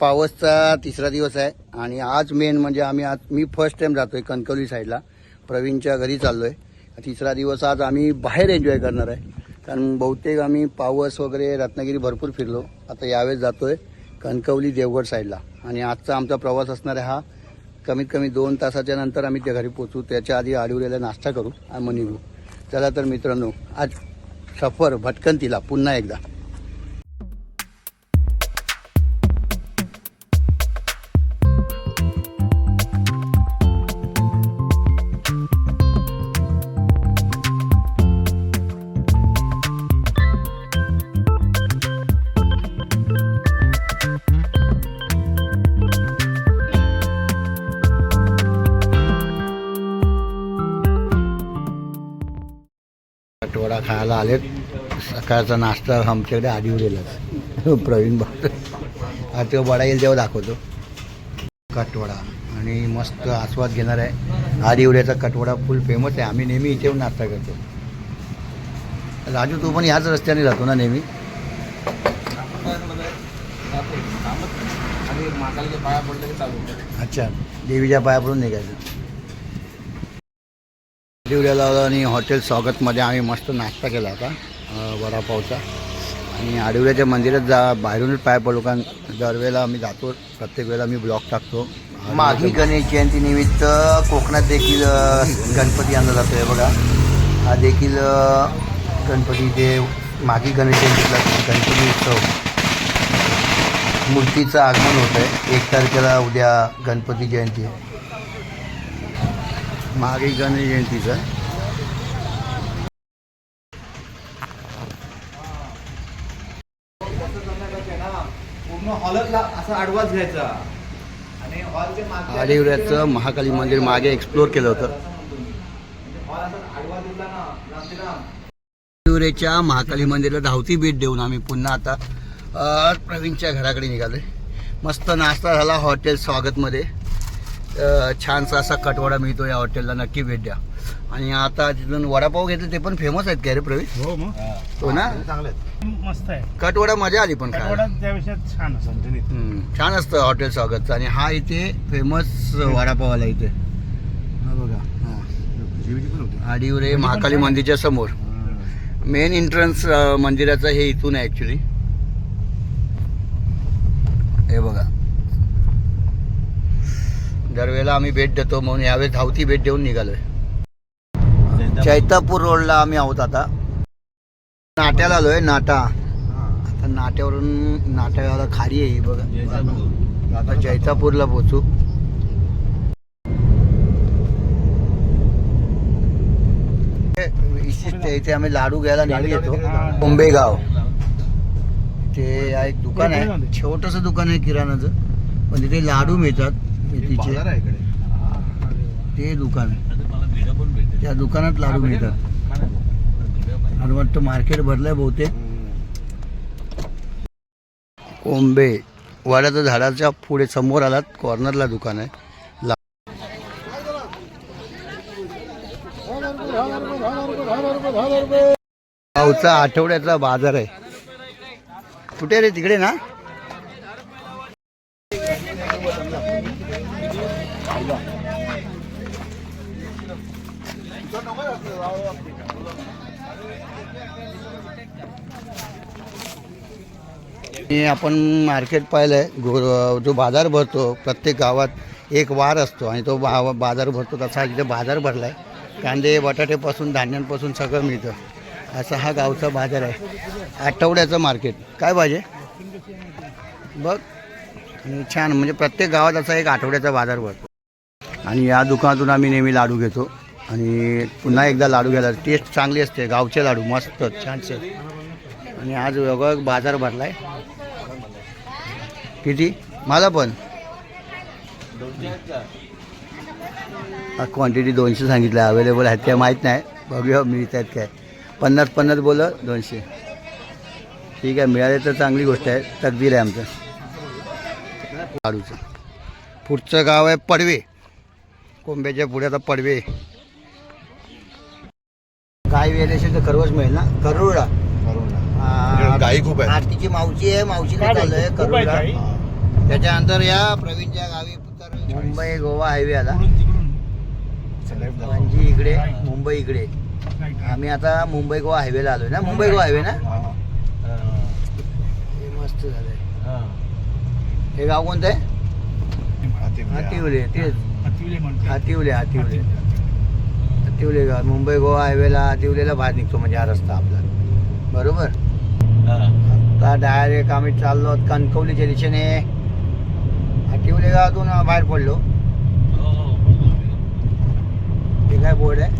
पावसचा तिसरा दिवस आहे आणि आज मेन म्हणजे आम्ही आज मी फर्स्ट टाइम जातोय कणकवली साईडला प्रवीणच्या घरी चाललोय. तिसरा दिवस आज आम्ही बाहेर एन्जॉय करणार आहे. कारण बहुतेक आम्ही पावस वगैरे रत्नागिरी भरपूर फिरलो. आता यावेळेस जातोय कणकवली देवगड साईडला आणि आजचा आमचा प्रवास असणार आहे हा कमीत कमी दोन तासाच्या नंतर आम्ही त्या घरी पोचू त्याच्या आधी आडिवऱ्याला नाश्ता करू आणि मग निघू. चला तर मित्रांनो आज सफर भटकंतीला पुन्हा एकदा. खायला आलेत. सकाळचा नाश्ता आमच्याकडे आदिवरेलाच प्रवीण भाऊ. आज तेव्हा वडा येईल तेव्हा दाखवतो. कटवडा. आणि मस्त आस्वाद घेणार आहे. आदिवऱ्याचा कटवडा फुल फेमस आहे. आम्ही नेहमी इथे येऊन नाश्ता करतो. राजू तू पण ह्याच रस्त्याने जातो ना नेहमी? पाया अच्छा. देवीच्या पायापडून निघायचं. दिवड्याला आणि हॉटेल स्वागतमध्ये आम्ही मस्त नाश्ता केला होता वडापावचा. आणि आडिवड्याच्या मंदिरात जा बाहेरूनच पाय पडलो कारण दरवेळेला आम्ही जातो प्रत्येक वेळेला आम्ही ब्लॉग टाकतो. माघी गणेश जयंती निमित्त कोकणात देखील गणपती आणला जातो आहे बघा. हा देखील गणपती देव माघी गणेश जयंतीला गणपती उत्सव. मूर्तीचं आगमन होत आहे एक तारखेला उद्या गणपती जयंती आहे मागे गणेश जयंतीचं पूर्ण हॉलच असा आडवाच घ्यायचा आणि गणेश जयंतीचा आडिवऱ्याचं महाकाली मंदिर मागे एक्सप्लोर केलं होतं. आडिवरेच्या महाकाली मंदिरला धावती भेट देऊन आम्ही पुन्हा आता प्रवीणच्या घराकडे निघालोय. मस्त नाश्ता झाला हॉटेल स्वागतमध्ये. छानसा असा कटवडा मिळतो या हॉटेलला नक्की भेट द्या. आणि आता तिथून वडापाव घेतले ते पण फेमस आहेत का रे प्रवीण? हो मग. हो. ना? चांगले. मस्त आहे. कटवडा मजा आली पण कटवाडा खायला छान असं हम्म, छान असतं हॉटेल स्वागतचं. आणि हा इथे फेमस वडापावाला इथे. हा बघा. हा. आडिवरे महाकाली मंदिरच्या समोर. मेन एंट्रन्स मंदिराचं हे इथून आहे ॲक्च्युली हे बघा. दरवेळेला आम्ही भेट देतो म्हणून यावेळेस धावती भेट देऊन निघालोय. चैतापूर रोडला आम्ही आहोत आता. नाट्याला आलोय नाटा. आता नाट्यावरून नाट्याला खारी आहे बघा. आता जैतापूरला पोचू इथे आम्ही लाडू घ्यायला नेहमी येतो. मुंबईगाव ते एक दुकान आहे. छोटस दुकान आहे किराणाचं. पण तिथे लाडू मिळतात. मेथीचे बाजार आहे इकडे. ते दुकान. त्या दुकानात लाडू मिळतात आणि वाटतं मार्केट भरलंय बहुतेक. कोंबे. वडाच्या झाडाच्या पुढे समोर आलात. कॉर्नरला दुकान आहे. गावचा आठवड्याचा बाजार आहे. कुठे रे? तिकडे ना? हे आपण मार्केट पाहिलं आहे गो- जो बाजार भरतो प्रत्येक गावात एक वार असतो आणि तो बा बाजार भरतो तसा इथे बाजार भरला आहे कांदे बटाट्यापासून धान्यांपासून सगळं मिळतं. असा हा गावचा बाजार आहे. आठवड्याचं मार्केट काय पाहिजे बघ. आणि छान म्हणजे प्रत्येक गावात असा एक आठवड्याचा बाजार भरतो. आणि या दुकानातून आम्ही नेहमी लाडू घेतो. आणि पुन्हा एकदा लाडू घ्यायला टेस्ट चांगली असते. गावचे लाडू मस्त छानसे. आणि आज वेगळा बाजार भरला आहे किती? मला पण. क्वांटिटी दोनशे सांगितलं. अवेलेबल आहेत काय माहीत नाही. बघूया मिळत आहेत काय. पन्नास पन्नास बोलं दोनशे. ठीक आहे मिळाले तर चांगली गोष्ट आहे. तकदीर आहे आमचं. लाडूचं. पुढचं गाव आहे पडवे. कोंब्याच्या पुढे आता पडवे. काय वेल तर खरवच मिळेल ना? करोडा गाई खूप आहेत. आरतीची मावशी आहे मावशीला चालू आहे आहे? त्याच्यानंतर या प्रवीणच्या गावी मुंबई गोवा हायवे आला. म्हणजे इकडे मुंबई इकडे. आम्ही आता मुंबई गोवा हायवेला आलोय ना? मुंबई गोवा हायवे ना? हे. मस्त झालंय. हे. गाव कोणतं आहे? हातिवले तेच. हातिवले हातिवले. हातिवले गाव. मुंबई गोवा हायवेला हातिवलेला बाहेर निघतो म्हणजे हा रस्ता आपला. बरोबर? आता डायरेक्ट आम्ही चाललो आहोत कणकवलीच्या दिशेने. हातिवले गावातून बाहेर पडलो. हे काय बोर्ड आहे?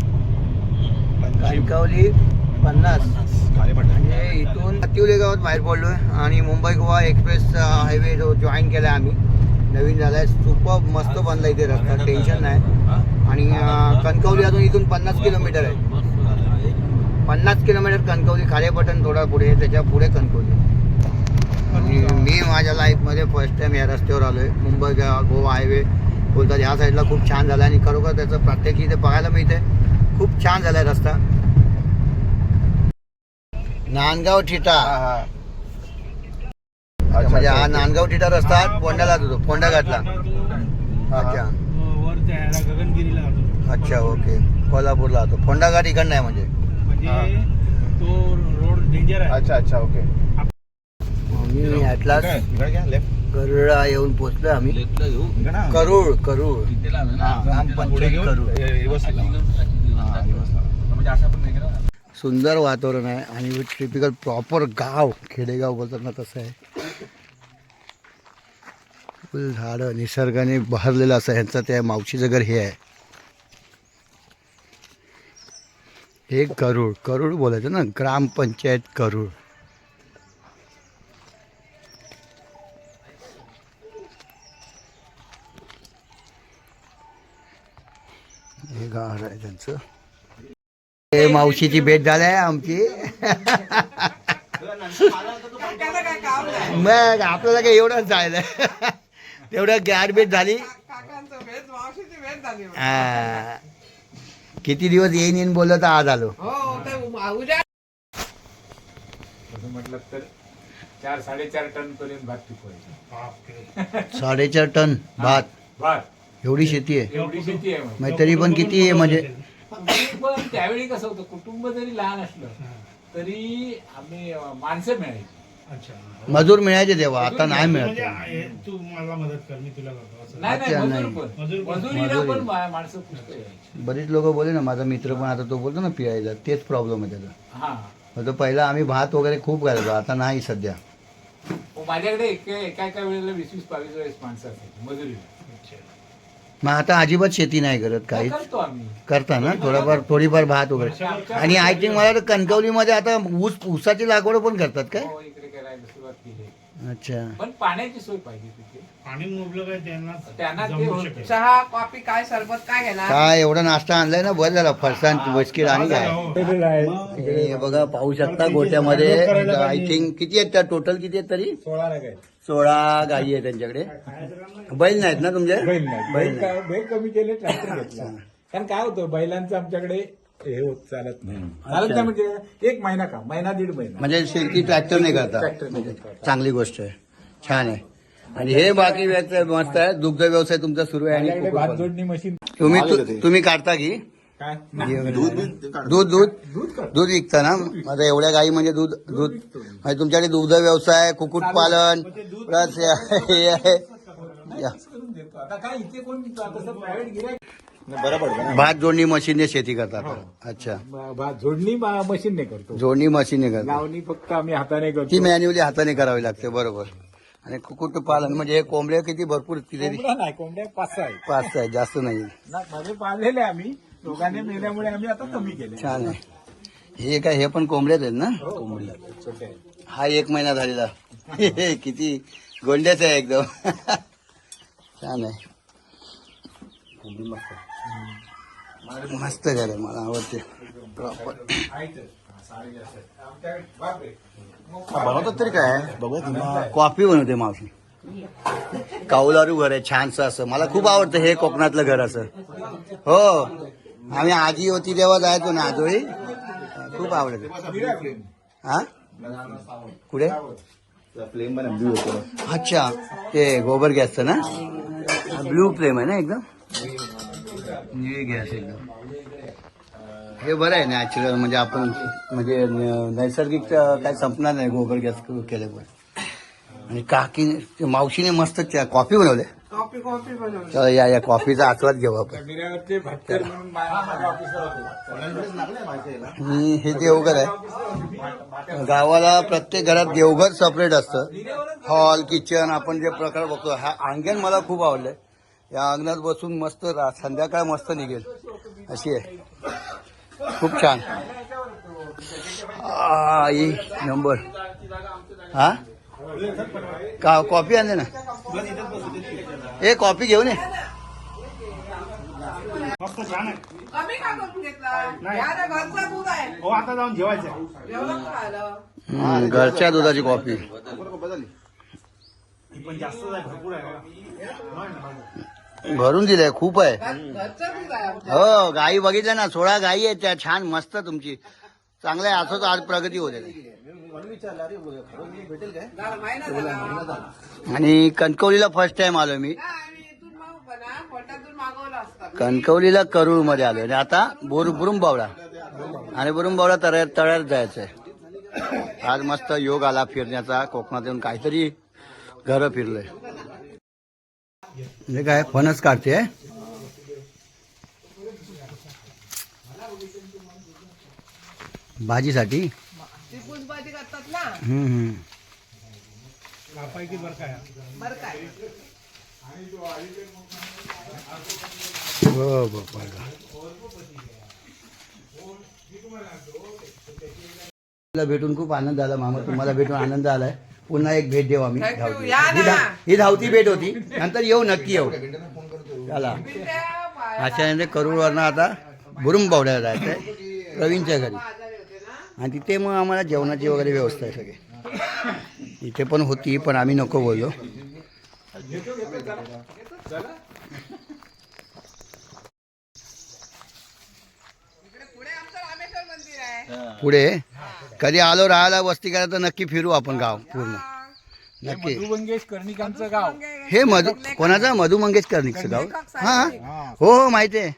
कणकवली पन्नास. म्हणजे इथून हातिवले गावात बाहेर पडलोय. आणि मुंबई गोवा एक्सप्रेस हायवे जो जॉईन केलाय आम्ही. नवीन झालाय. सुपर मस्त बनला इथे रस्ता. टेन्शन नाही. आणि कणकवली अजून इथून पन्नास किलोमीटर आहे. पन्नास किलोमीटर कणकवली खारेपटण थोडा पुढे त्याच्या पुढे कणकवली. आणि मी माझ्या लाईफमध्ये फर्स्ट टाइम या रस्त्यावर आलोय. मुंबई गा- गोवा हायवे बोलतात ह्या साईडला खूप छान झाला आणि खरोखर त्याचं प्रत्येक इथे बघायला मिळते खूप छान झालाय रस्ता. नांदगाव ठिटा म्हणजे हा नांदगाव ठिटा रस्ता पोंड्याला जातो पोंडा घाटला. अच्छा. अच्छा ओके. कोल्हापूरला जातो. फोंडा घाट इकडनं आहे म्हणजे. म्हणजे तो रोड डेंजर आहे. अच्छा अच्छा ओके मी ॲटलास गरुडा येऊन पोचलो आम्ही. करूळ करूळ. ग्रामपंचायत करूळ. सुंदर वातावरण आहे आणि टिपिकल प्रॉपर गाव खेडेगाव बोलतात ना तसं आहे. फुल झाडं निसर्गाने बहरलेलं असं ह्यांचं त्या मावशीचं घर हे आहे. हे करूळ करूळ बोलायचं ना ग्रामपंचायत करूळ हे आहे त्यांचं. हे मावशीची भेट झाली आमची. मग आपल्याला काय एवढंच जायला. तेवढं गाठ भेट झाली. हा. किती दिवस येईन येईन बोललं तर आज आलो. म्हटलं तर चार साडेचार टन पर्यंत भात पिकवायचं. साडेचार टन भात. भात. एवढी शेती आहे. एवढी शेती आहे मग. मग तरी पण किती आहे म्हणजे? पण त्यावेळी कसं होतं कुटुंब जरी लहान असलं तरी आम्ही माणसं मिळायची. मजूर मिळायचे तेव्हा आता नाही म्हणजे मिळत. हे तू मला मदत कर मी तुला करतो. असं. नाही नाही अच्छा, मजूर नाही. पण. मजूर पण. मजुरीला मजुरी. पण मा- माणसं पुष्कळ यायची. बरीच लोक बोले ना माझा मित्र पण आता तो बोलतो ना पियायचा तेच प्रॉब्लेम आहे त्याचा. हा. मग तो पहिला आम्ही भात वगैरे खूप घालायचो आता नाही सध्या. मग माझ्याकडे एका एका एका वेळेला वीस वीस बावीस वेळेस माणसं मजुरीला. मग आता अजिबात शेती नाही करत काहीच. करतो आम्ही. करता ना थोडाफार थोडीफार भात वगैरे. आणि आय थिंक मला वाटतं कणकवलीमध्ये आता ऊस ऊसाची लागवड पण करतात काय? हो, इकडे करायला सुरुवात केली. अच्छा. पण पाण्याची सोय पाहिजे तिथे. पाणी मुबलक आहे त्यांना त्यांना ते जमू होतं. शकेल. चहा कॉफी काय सरबत काय घेणार काय एवढा नाश्ता आणलाय ना? बरं झाला. फरसाण बिस्किट आणि काय? हे. बघा पाहू शकता गोट्यामध्ये. आय थिंक किती आहेत त्या? टोटल किती आहेत तरी? सोळा लागायचे सोळा गायी आहेत त्यांच्याकडे. बैल नाहीत ना तुमचे? बैल नाही बैल बैल का- बैल कमी केले ट्रॅक्टर घेतला. कारण काय होतं बैलांचं आमच्याकडे हे होत चालत नाही. चालत नाही म्हणजे एक महिना का? महिना दीड महिना. म्हणजे शेती ट्रॅक्टर नाही करता. ट्रॅक्टर नाही करता. चांगली गोष्ट आहे. छान आहे. आणि हे बाकी व्यवसाय मस्त आहे. दुग्ध व्यवसाय तुमचा सुरू आहे आणि माझ्याकडे भात कुक्कुटपालन. जोडणी मशीन. तुम्ही तु- तुम्ही काढता की? काय? दूध दूध दूध? विकता ना? आता एवढ्या गाई म्हणजे दूध दूध म्हणजे तुमच्याकडे दुग्ध व्यवसाय कुक्कुटपालन प्लस हे आहे. या. करून देतो. आता काय इथे कोण तसं प्रायव्हेट भात जोडणी मशीनने शेती करतात. अच्छा. भात जोडणी मा- मशीन नाही करतो. जोडणी मशीनने करतात लावणी फक्त आम्ही हाताने ती करतो मॅन्युअली हाताने करावी लागते बरोबर. आणि कुक्कुटपालन म्हणजे हे कोंबड्या किती भरपूर किती कोंबड्या नाही कोंबड्या पाच सहा आहेत. पाच आहे जास्त नाही. ना मध्ये पाळलेले आम्ही दोघांनी मेल्यामुळे आम्ही आता कमी केले. छान आहे. हे काय हे पण कोंबड्याच आहेत ना? कोंबड्या छोटे आहेत. हा एक महिना झालेला. किती गोंड्याच आहे एकदम. छान आहे. मस्त घर आहे मला आवडते. प्रॉपर बनवतात तरी काय? बघा कॉफी बनवते मावशी काऊलारू घर आहे छानसं असं. मला खूप आवडतं हे कोकणातलं घर असं. हो. आम्ही आजी होती तेव्हा जायचो ना आजोळी. खूप आवडत. हा? कुठे? फ्लेम पण ब्ल्यू होतो अच्छा. ते गोबर गॅसचं ना? ब्लू फ्लेम आहे ना एकदम? निळी गॅस एकदम हे बरं आहे नॅचरल म्हणजे आपण म्हणजे नैसर्गिक काय संपणार नाही गोबर गॅस केल्यामुळे. आणि काकी मावशीने मस्त कॉफी बनवले कॉफी कॉफी बनवली चला या या कॉफीचा आस्वाद घेऊ आपण. मा- हे देवघर आहे गावाला प्रत्येक घरात देवघर सेपरेट असतं. हॉल किचन आपण जे प्रकार बघतो हा अंगण मला खूप आवडलंय. या अंगणात बसून मस्त रा- संध्याकाळ मस्त निघेल. अशी आहे. खूप छान. आ, ही नंबर. हा? का कॉफी आणले ना? ए कॉफी घेऊन ये. हो आता जाऊन जेवायचं. आहे. जेवण खायला? हम्म, घरच्या दुधाची कॉफी ही पण आहे. भरून दिलंय खूप आहे. आहे. हो गाई बघितल्या ना सोळा गाई आहेत त्या छान मस्त तुमची. चांगलं आहे असंच आज प्रगती होते. आणि कणकवलीला फर्स्ट टाइम आलो मी. कणकवलीला करूळमध्ये आलो आणि आता बोर बुरुंबावडा. आणि बुरुंबावडा तळ्यात तळ्यात जायचंय. आज मस्त योग आला फिरण्याचा कोकणात येऊन काहीतरी घर फिरलोय. म्हणजे काय फणस काढते? भाजीसाठी? करतात ना हम्म, हम्म. हो, हो भेटून खूप आनंद झाला मामा. तुम्हाला भेटून आनंद आलाय. पुन्हा एक भेट देऊ आम्ही. Thank you. धावती. या ना. ही धा- ही धावती भेट होती. नंतर येऊ नक्की येऊ. चला. अशाने करूळवरनं आता बुरुम बावड्याला जायचंय. प्रवीणच्या घरी. आणि तिथे मग आम्हाला जेवणाची वगैरे व्यवस्था आहे सगळी. इथे पण होती पण आम्ही नको बोललो. पुढे? कधी आलो राहायला वस्ती करायला तर नक्की फिरू आपण गाव पूर्ण. नक्की. मधु मंगेश कर्णिकांचं गाव. हे मधु कोणाचं? मधु मंगेश कर्णिकचं गाव. हा. हो हो माहिती आहे.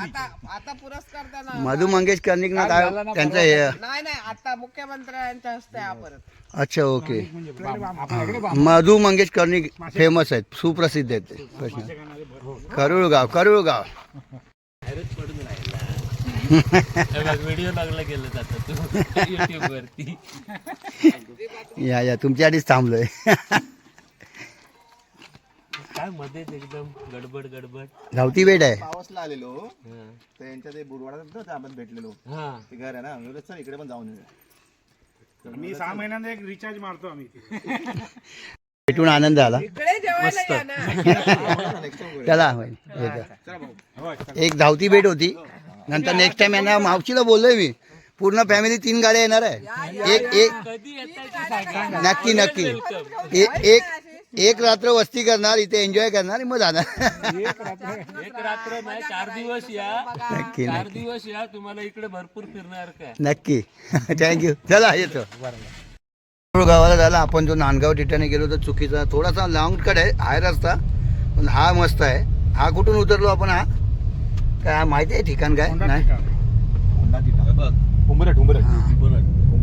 आता आता पुरस्कार त्यांना मधु मंगेश कर्णिक ना काय त्यांचं हे. नाही नाही आता मुख्यमंत्र्यांच्या हस्ते हा परत. अच्छा ओके. आपल्याकडे मधु मंगेश कर्णिक फेमस आहेत सुप्रसिद्ध आहेत ते. प्रश्न. करुळगाव करुळगाव. व्हिडिओ लागला गेलं जातं तू. युट्यूब वरती. या या तुमच्यासाठीच थांबलोय. काय मध्येच एकदम गडबड गडबड. धावती बेट आहे. पावसला आलेलो. हा. तर यांच्या ते बुडवाडात आपण भेटलेलो. हा. ते घर आहे ना मी बोललो, चल इकडे पण जाऊन येऊया. मी सहा महिन्यांदा एक रिचार्ज मारतो आम्ही भेटून आनंद आला. ना. चला होय. एक धावती भेट होती. नंतर नेक्स्ट टाइम यांना मावशीला बोललोय मी. पूर्ण फॅमिली तीन गाड्या येणार आहे. एक एक नक्की नक्की. ए- एक एक रात्र वस्ती करणार इथे एन्जॉय करणार आणि मग जाणार. एक रात्र नाही चार दिवस या. नक्की चार नक्की. दिवस या तुम्हाला इकडे भरपूर फिरणार काय नक्की. थँक्यू चला येतो गावाला झाला. आपण जो नांदगाव ठिकाणी गेलो तर चुकीचा. थोडासा लॉंग कट आहे आहे रस्ता पण हा मस्त आहे. हा कुठून उतरलो आपण हा? काय माहिती आहे ठिकाण काय? नाही.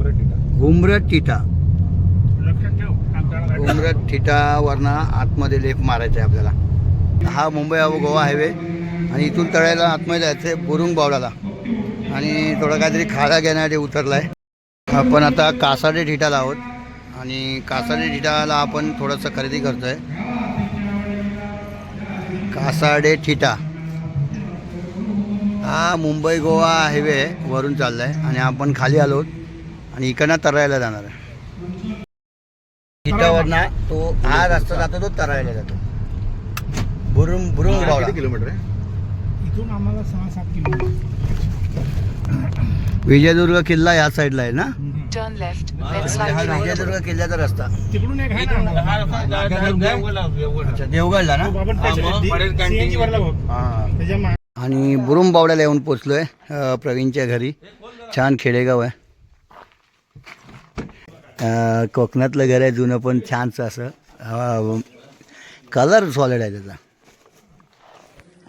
टिटा. उमरट टिटा. लक्षात ठेव कामगाराला उमरट टिटावरनं आतमध्ये लेप मारायचा आहे आपल्याला. हा मुंबई गोवा हायवे. आणि इथून तळ्याला आतमध्ये जायचं आहे बुरुंग बावडाला आणि थोडं काहीतरी खाडा घेण्यासाठी उतरला आहे आपण आता कासाडे ठिटाला आहोत. आणि कासाडे ठिटाला आपण थोडंसं खरेदी करतो आहे कासाडे ठिटा हा मुंबई गोवा हायवे आहे वरून चालला आहे आणि आपण खाली आलो आणि इकडनं तरायला जाणार आहे. ठिटावरनं तो हा रस्ता जातो तो तरायला जातो. बुरुंग बुरुंग बावडा किती किलोमीटर आहे? इथून आम्हाला सहा सात किलोमीटर. विजयदुर्ग किल्ला या साईडला आहे ना? हा right. विजयदुर्ग किल्ल्याचा रस्ता. तिकडून एक ना? देवगडला. ना? आणि बुरुम बावड्याला येऊन पोचलो आहे प्रवीणच्या घरी. छान खेडेगाव आहे. कोकणातलं घर आहे जुनं पण छानचं असं. कलर सॉलिड आहे त्याचा.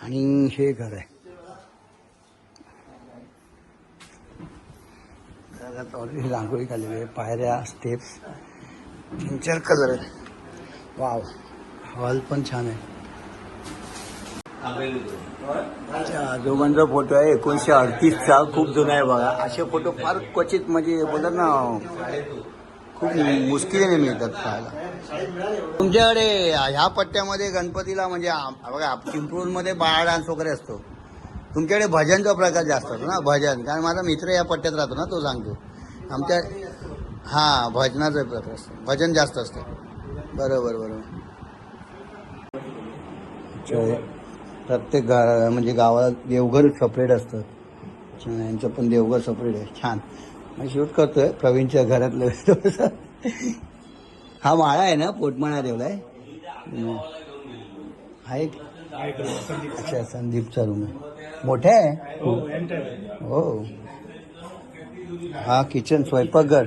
आणि हे घर आहे. घरात ऑलरेडी रांगोळी काढलेली आहे. पायऱ्या स्टेप्स तीन चार कलर आहे वाव हॉल पण छान आहे. अच्छा, आजोबांचा फोटो आहे. एकोणीसशे अडतीसचा खूप जुना आहे बघा. असे फोटो फार क्वचित म्हणजे बोलतात ना खूप मुश्किलीने मिळतात पाहायला. तुमच्याकडे ह्या पट्ट्यामध्ये गणपतीला म्हणजे बघा बघा चिंपळूणमध्ये बाळा डान्स वगैरे असतो. तुमच्याकडे भजनचा प्रकार जास्त असतो ना भजन. कारण माझा मित्र या पट्ट्यात राहतो ना तो सांगतो. आमच्या हां भजनाचा प्रकार असतो. भजन जास्त असतं. बरोबर बरोबर. प्रत्येक गा म्हणजे गावाला देवघर सेपरेट असतं. यांचं पण देवघर सेपरेट आहे. छान. मी शूट करतोय. प्रवीणच्या घरातलं. हा माळा आहे ना? पोटमाळा हम्म. आहे अच्छा संदीपचा रूम आहे. मोठा आहे? हो हा. किचन स्वयंपाकघर.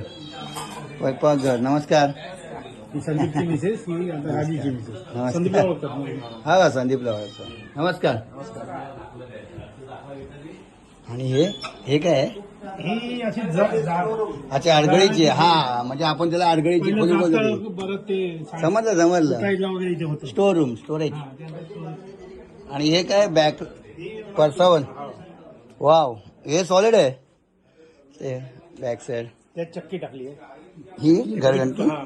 स्वयंपाकघर. नमस्कार. संदीपची मिसेस ही आता राजीची मिसेस? नमस्कार. संदीपला ओळखतात मुली. हा का संदीप लावायचा नमस्कार. आणि हे हे काय आहे? ही अशी ज- जाड अच्छा अडगळीची आहे. हा म्हणजे आपण त्याला अडगळीची पहिलं खोली बोलतो. जास्त बरं ते समजलं समजलं. साईडला वगैरे इथे होतं. स्टोर रूम स्टोरेज आणि हे काय? बॅक परसावन वाव हे सॉलिड आहे. ते बॅक साईड त्यात चक्की टाकली आहे. ही घरघंटी? हा.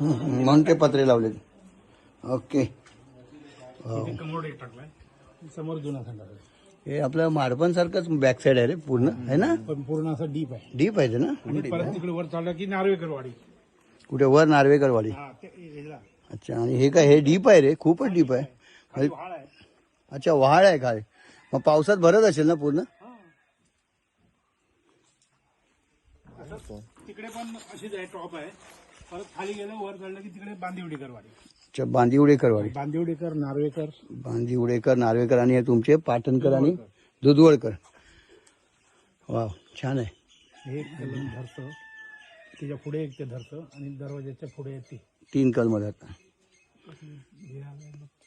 म्हणून ते पत्रे लावले ओके. टाकलाय. समोर जुना. हे आपलं माडपण सारखंच बॅक साईड आहे रे पूर्ण आहे ना? पण पूर्ण असं डीप आहे. डीप आहे ना? परत तिकडे वर चालला की नार्वेकर वाडी कुठे? वर नार्वेकरवाडी हा. अच्छा आणि हे काय हे डीप आहे रे? खूपच डीप आहे. अच्छा वहाळ आहे काय मग पावसात भरत असेल ना पूर्ण? तिकडे पण अशीच आहे टॉप आहे. परत खाली गेलं वर चढलं की तिकडे बांदिवडीकर वाडी अच्छा बांदिवडेकरवाडी. बांदिवडीकर नार्वेकर. बांदिवडेकर नार्वेकर आणि हे तुमचे पाटणकर आणि दुधवडकर. वाव छान आहे. हे एक कलम धरतं. त्याच्या पुढे एक ते धरतं आणि दरवाजाच्या पुढे एक ते. तीन कलमध्ये आता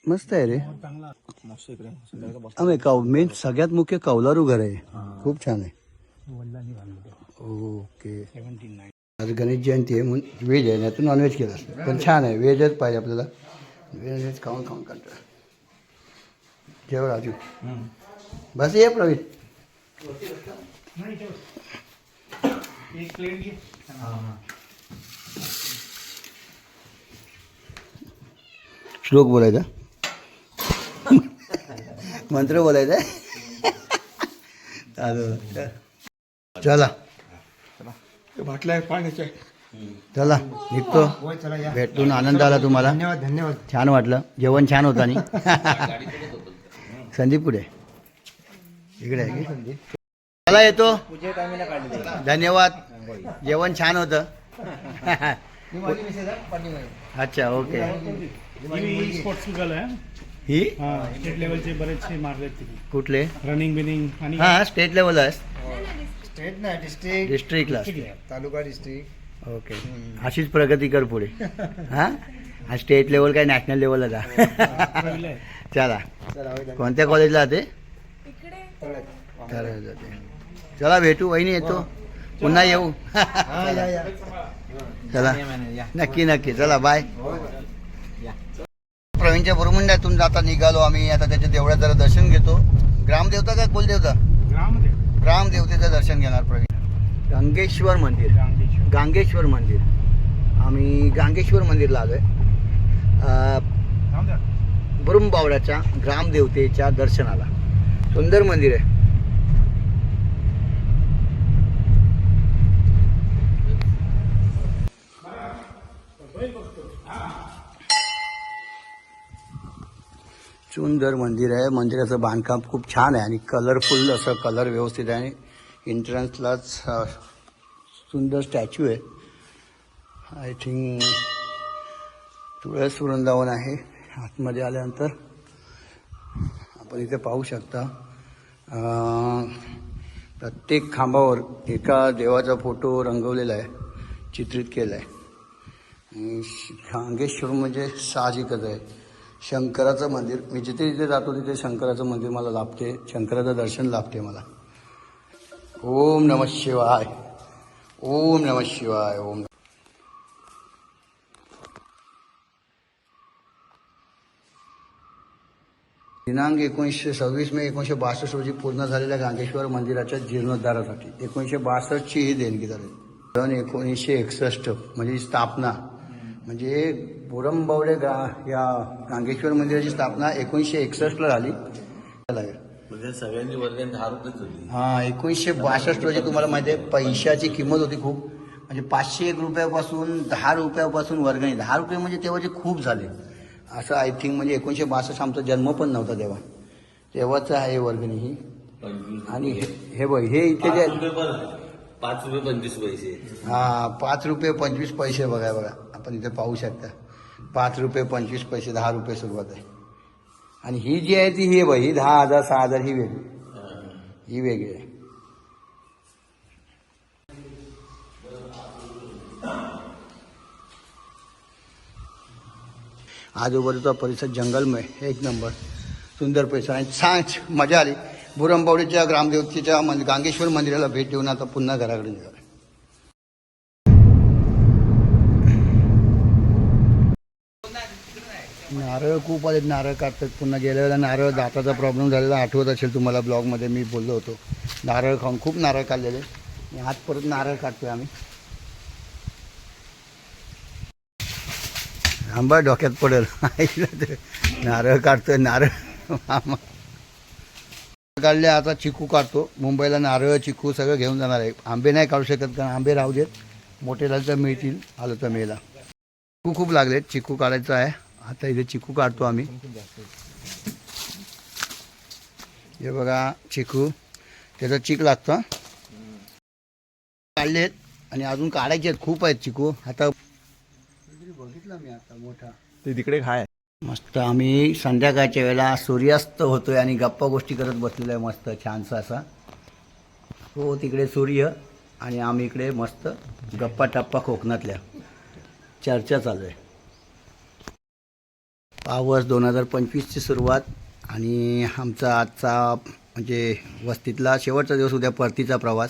मस्त आहे रे. चांगला. आम्ही कौ मेन सगळ्यात मुख्य कौलारू घर आहे. खूप छान आहे. वडिलांनी बांधलं. ओके. नाईन. आज गणेश जयंती आहे म्हणून व्हेज आहे नाही तर नॉनव्हेज केलं असतं. पण छान आहे व्हेजच पाहिजे आपल्याला. व्हेज खाऊन खाऊन कंटाळा जेव राजू बस ये प्रवीण. एक प्लेट घे. श्लोक बोलायचा? मंत्र बोलायचा? चालू चला. बाटल्या पाण्याच्या. चला निघतो. भेटून आनंद आला तुम्हाला. धन्यवाद धन्यवाद. छान वाटलं. जेवण छान होतं आणि. संदीप कुठे? इकडे आहे की? चला येतो. धन्यवाद. जेवण छान होतं. अच्छा ओके. ही? स्पोर्ट्स गर्ल आहे ही हा स्टेट लेवलचे बरेचसे मारलेत तिथे. कुठले? रनिंग बिनिंग आणि हा स्टेट लेवल आहे. स्टेट ना district. District class taluka district. Okay. अशीच प्रगती कर पुढे. हा? हा स्टेट लेवल काय नॅशनल लेवलला जा. चला. कोणत्या कॉलेजला जाते? करायला जाते. चला भेटू. वहिनी येतो. पुन्हा येऊ. चला. नक्की नक्की. चला बाय. प्रवीणच्या बुरमुंड्यातून जाता निघालो आम्ही. आता त्याच्या देवळात जरा दर्शन घेतो. ग्रामदेवता का कुलदेवता? ग्रामदेवतेचं दर्शन घेणार प्रवीण. गंगेश्वर मंदिर. गांगेश्वर. मंदिर. आम्ही गांगेश्वर मंदिरला जाऊ द्या. बुरुंबावड्याच्या ग्रामदेवतेच्या दर्शनाला. सुंदर मंदिर आहे. सुंदर मंदिर आहे. मंदिराचं बांधकाम खूप छान आहे आणि कलरफुल असं कलर व्यवस्थित आहे. आणि एंट्रन्सलाच सुंदर स्टॅच्यू आहे. आय थिंक तुळस वृंदावन आहे. आतमध्ये आल्यानंतर आपण इथे पाहू शकता प्रत्येक खांबावर एका देवाचा फोटो रंगवलेला आहे चित्रित केलं आहे गांगेश्वर म्हणजे साहजिकच आहे. शंकराचं मंदिर. मी जिथे जिथे जातो तिथे शंकराचं मंदिर मला लाभते. शंकराचं दर्शन लाभते मला. ओम नम शिवाय. ओम नम शिवाय. ओम दिनांक एकोणीसशे सव्वीस मे एकोणीसशे बासष्ट रोजी पूर्ण झालेल्या गांगेश्वर मंदिराच्या जीर्णोद्धारासाठी एकोणीसशे बासष्टची ही देणगी झाली. सन एकोणीसशे एकसष्ट म्हणजे स्थापना. म्हणजे बोरंबावडे गा या गांगेश्वर मंदिराची स्थापना एकोणीसशे एकसष्टला झाली. म्हणजे सगळ्यांनी वर्गणी दहा रुपयेच होती. हा एकोणीसशे बासष्ट रोजी तुम्हाला माहिती आहे पैशाची किंमत होती खूप. म्हणजे पाचशे एक रुपयापासून दहा रुपयापासून वर्गणी दहा रुपये म्हणजे तेव्हाचे खूप झाले. असं आय थिंक म्हणजे एकोणीसशे बासष्ट आमचा जन्म पण नव्हता तेव्हा. तेव्हाच आहे वर्गणी ही. आणि हे हे बघ हे इथे जे पाच रुपये पंचवीस पैसे. हा पाच रुपये पंचवीस पैसे बघा बघा. आपण इथे पाहू शकता. पाच रुपये पंचवीस पैसे दहा रुपये सुरुवात आहे. आणि ही जी आहे ती ही बघ ही दहा हजार सहा हजार ही वेगळी. ही वेगळी आहे. आजूबाजूचा परिसर जंगलमय. एक नंबर. सुंदर परिसर. आणि छान मजा आली. बुरंबावडीच्या ग्रामदेवतीच्या मंद गांगेश्वर मंदिराला भेट देऊन आता पुन्हा घराकडे निघालो. नारळ खूप आले नारळ काढतात पुन्हा गेल्या वेळेला नारळ दाताचा प्रॉब्लेम झालेला आठवत असेल तुम्हाला ब्लॉगमध्ये मी बोललो होतो. नारळ खाऊन खूप नारळ काढलेले आणि आज परत नारळ काढतोय आम्ही. आंबा डोक्यात पडेल. नारळ काढतोय नारळ. काढले आता चिकू काढतो मुंबईला नारळ चिकू सगळं घेऊन जाणार आहे. आंबे नाही काढू शकत कारण आंबे राहू देत. मोठे झाले तर मिळतील आलं तर मेला चिकू खूप लागलेत. चिकू काढायचं आहे. आता इथे चिकू काढतो आम्ही. हे बघा चिकू त्याचा चिक लागतो. काढलेत आणि अजून काढायचे आहेत खूप आहेत चिकू. आता बघितलं मी आता मोठा. ते तिकडे खाय. मस्त आम्ही संध्याकाळच्या वेळेला सूर्यास्त होतोय आणि गप्पा गोष्टी करत बसलेलो आहे मस्त छानसा असा. हो तिकडे सूर्य आणि आम्ही इकडे मस्त गप्पा टप्पा कोकणातल्या. चर्चा चालू आहे. पावस दोन हजार पंचवीसची सुरुवात आणि आमचा आजचा म्हणजे वस्तीतला शेवटचा दिवस उद्या परतीचा प्रवास.